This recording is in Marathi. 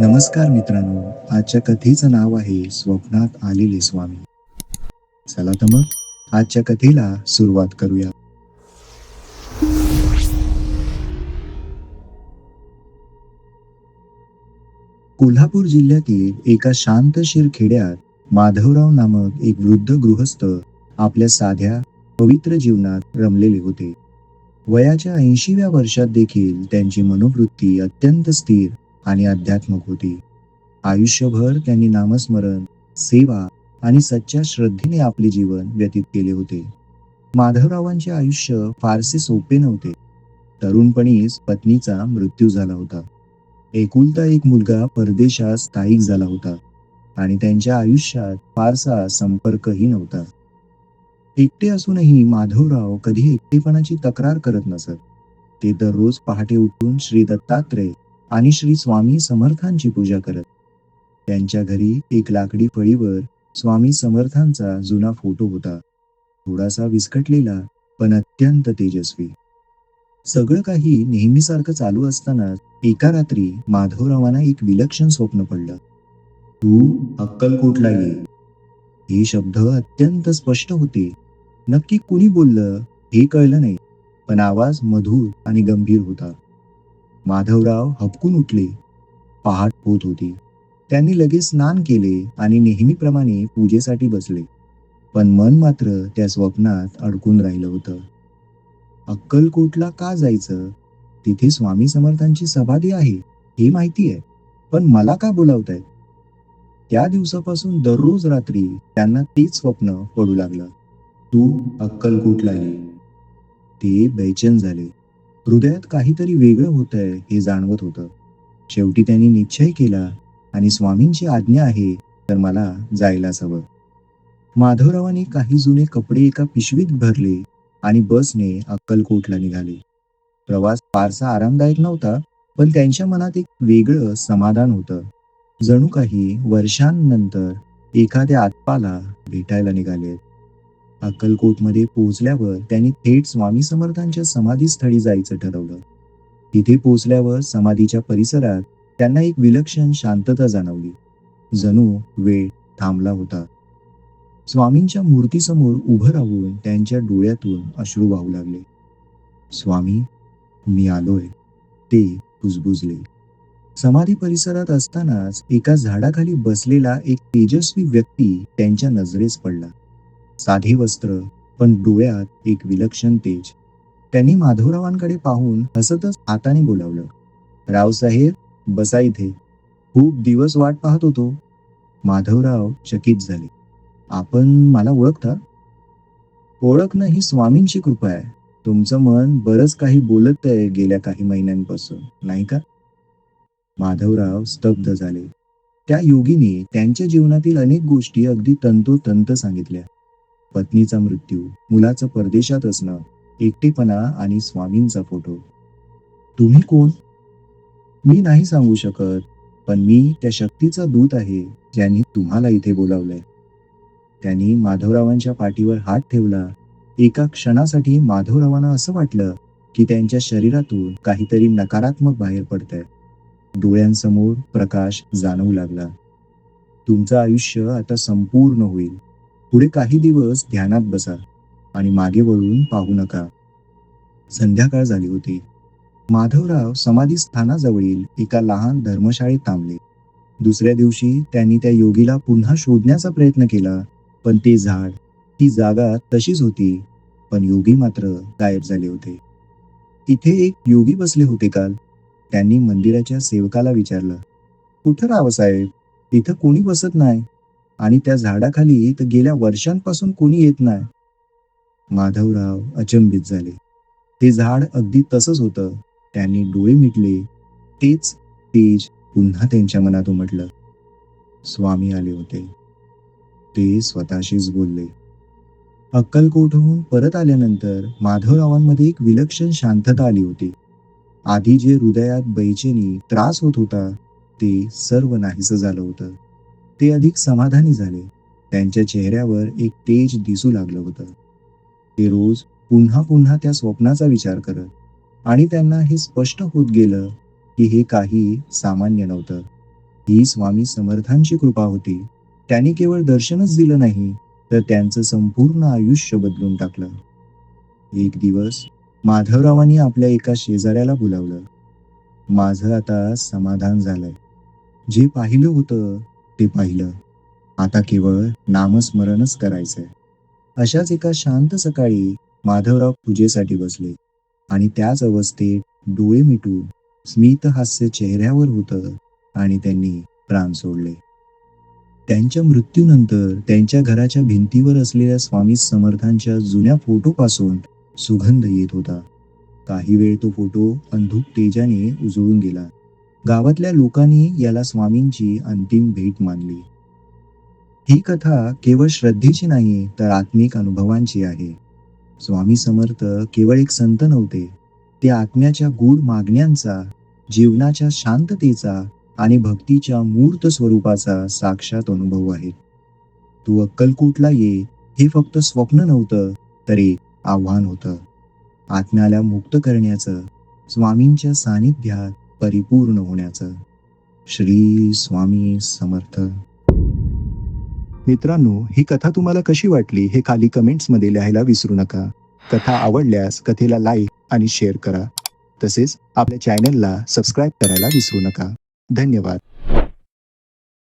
नमस्कार मित्रांनो आजच्या कथेचं नाव आहे स्वप्नात आलेले स्वामी. चला तर मग आजच्या कथेला सुरुवात करूया. कोल्हापूर जिल्ह्यातील एका शांतशीर खेड्यात माधवराव नामक एक वृद्ध गृहस्थ आपल्या साध्या पवित्र जीवनात रमलेले होते. वयाच्या ऐंशीव्या वर्षात देखील त्यांची मनोवृत्ती अत्यंत स्थिर आणि अध्यात्मक होती आयुष्यभर त्यांनी नामस्मरण सेवा आणि सच्च्या श्रद्धेने आपले जीवन व्यतीत केले होते. माधवरावांचे आयुष्य फारसे सोपे नव्हते. तरुणपणीच पत्नीचा मृत्यू झाला होता. एकुलता एक मुलगा परदेशात स्थायिक झाला होता आणि त्यांच्या आयुष्यात फारसा संपर्कही नव्हता. एकटे असूनही माधवराव कधी एकटेपणाची तक्रार करत नसत. ते दररोज पहाटे उठून श्री दत्तात्रय आणि श्री स्वामी समर्थांची पूजा करत. त्यांच्या घरी एक लाकडी फळीवर स्वामी समर्थांचा जुना फोटो होता. थोडासा विस्कटलेला पण अत्यंत तेजस्वी. सगळं काही नेहमीसारखं चालू असताना एका रात्री माधवरावांना एक विलक्षण स्वप्न पडलं. तू अक्कलकोटला ये. हे शब्द अत्यंत स्पष्ट होते. नक्की कुणी बोललं हे कळलं नाही पण आवाज मधुर आणि गंभीर होता. माधवराव हपकून उठले. पहाट होत होती. त्यांनी लगेच स्नान केले आणि नेहमीप्रमाणे पूजेसाठी बसले. पण मन मात्र त्या स्वप्नात अडकून राहिलं होतं. अक्कलकोटला का जायचं? तिथे स्वामी समर्थांची समाधी आहे हे माहिती आहे. पण मला का बोलावतायत त्या दिवसापासून दररोज रात्री त्यांना तेच स्वप्न पडू लागलं. तू अक्कलकोटला ये. ते बेचैन झाले. हृदयात काहीतरी वेगळं होत आहे हे जाणवत होतं. शेवटी त्यांनी निश्चय केला आणि स्वामींची आज्ञा आहे तर मला जायलाच हवं. माधवरावांनी काही जुने कपडे एका पिशवीत भरले आणि बसने अक्कलकोटला निघाले. प्रवास फारसा आरामदायक नव्हता पण त्यांच्या मनात एक वेगळं समाधान होतं. जणू काही वर्षांनंतर एखाद्या आत्पाला भेटायला निघाले अक्कलकोटमध्ये पोहोचल्यावर त्यांनी थेट स्वामी समर्थांच्या समाधीस्थळी जायचं ठरवलं. तिथे पोहोचल्यावर समाधीच्या परिसरात त्यांना एक विलक्षण शांतता जाणवली. जणू वेळ थांबला होता. स्वामींच्या मूर्तीसमोर उभं राहून त्यांच्या डोळ्यातून अश्रू वाहू लागले. स्वामी मी आलोय. ते कुजबुजले समाधी परिसरात असतानाच एका झाडाखाली बसलेला एक तेजस्वी व्यक्ती त्यांच्या नजरेस पडला. साधे वस्त्र पण डोळ्यात एक विलक्षण तेज. त्यांनी माधवरावांकडे पाहून हसतच हाताने बोलावलं. रावसाहेब बसा इथे. खूप दिवस वाट पाहत होतो. माधवराव चकित झाले. आपण मला ओळखता? ओळखणं ही स्वामींची कृपा आहे. तुमचं मन बरंच काही बोलत आहे गेल्या काही महिन्यांपासून नाही का? माधवराव स्तब्ध झाले. त्या योगीने त्यांच्या जीवनातील अनेक गोष्टी अगदी तंतोतंत सांगितल्या. पत्नीचा मृत्यू मुलाचं परदेशात असणं एकटेपणा आणि स्वामींचा फोटो. तुम्ही कोण? मी नाही सांगू शकत पण मी त्या शक्तीचा दूत आहे ज्यांनी तुम्हाला इथे बोलावलंय. त्यांनी माधवरावांच्या पाठीवर हात ठेवला. एका क्षणासाठी माधवरावांना असं वाटलं की त्यांच्या शरीरातून काहीतरी नकारात्मक बाहेर पडतंय. डोळ्यांसमोर प्रकाश जाणवू लागला. तुमचं आयुष्य आता संपूर्ण होईल. पुढे काही दिवस ध्यानात बसा आणि मागे वळून पाहू नका. संध्याकाळ झाली होती. माधवराव समाधी स्थानाजवळील एका लहान धर्मशाळेत थांबले. दुसऱ्या दिवशी त्यांनी त्या योगीला पुन्हा शोधण्याचा प्रयत्न केला पण ते झाड ती जागा तशीच होती पण योगी मात्र गायब झाले होते. तिथे एक योगी बसले होते काल. त्यांनी मंदिराच्या सेवकाला विचारलं कुठं रावसाहेब साहेब? इथं कोणी बसत नाही? आणि त्या झाडाखाली तर गेल्या वर्षांपासून कोणी येत नाही. माधवराव अचंबित झाले. ते झाड अगदी तसंच होतं. त्यांनी डोळे मिटले. तेच तेज पुन्हा त्यांच्या मनात उमटलं स्वामी आले होते. ते स्वतःशीच बोलले. अक्कलकोटहून परत आल्यानंतर माधवरावांमध्ये एक विलक्षण शांतता आली होती. आधी जे हृदयात बैचेनी त्रास होत होता ते सर्व नाहीसं झालं होतं. ते अधिक समाधानी झाले. त्यांच्या चेहऱ्यावर एक तेज दिसू लागलं होतं. ते रोज पुन्हा पुन्हा त्या स्वप्नाचा विचार करत आणि त्यांना हे स्पष्ट होत गेलं की हे काही सामान्य नव्हतं. ही स्वामी समर्थांची कृपा होती. त्यांनी केवळ दर्शनच दिलं नाही तर त्यांचं संपूर्ण आयुष्य बदलून टाकलं. एक दिवस माधवरावांनी आपल्या एका शेजाऱ्याला बोलावलं. माझं आता समाधान झालंय. जे पाहिलं होतं ते पाहिलं. आता केवळ नामस्मरणच करायचंय. अशाच एका शांत सकाळी माधवराव पूजेसाठी बसले आणि त्याच अवस्थेत डोळे मिटून स्मित हास्य चेहऱ्यावर होतं आणि त्यांनी प्राण सोडले. त्यांच्या मृत्यूनंतर त्यांच्या घराच्या भिंतीवर असलेल्या स्वामी समर्थांच्या जुन्या फोटोपासून सुगंध येत होता. काही वेळ तो फोटो अंधुक तेजाने उजळून गेला. गावातल्या लोकांनी याला स्वामींची अंतिम भेट मानली. ही कथा केवळ श्रद्धेची नाही तर आत्मिक अनुभवांची आहे. स्वामी समर्थ केवळ एक संत नव्हते. ते आत्म्याच्या गूढ मागण्यांचा जीवनाच्या शांततेचा आणि भक्तीच्या मूर्त स्वरूपाचा साक्षात अनुभव आहे. तू अक्कलकोटला ये हे फक्त स्वप्न नव्हतं तर एक आव्हान होतं. आत्म्याला मुक्त करण्याचं स्वामींच्या सानिध्यात परिपूर्ण होण्याचं. श्री स्वामी समर्थ. मित्रांनो ही कथा तुम्हाला कशी वाटली हे खाली कमेंट्समध्ये लिहायला विसरू नका. कथा आवडल्यास कथेला लाईक आणि शेअर करा. तसेच आपल्या चॅनलला सबस्क्राईब करायला विसरू नका. धन्यवाद.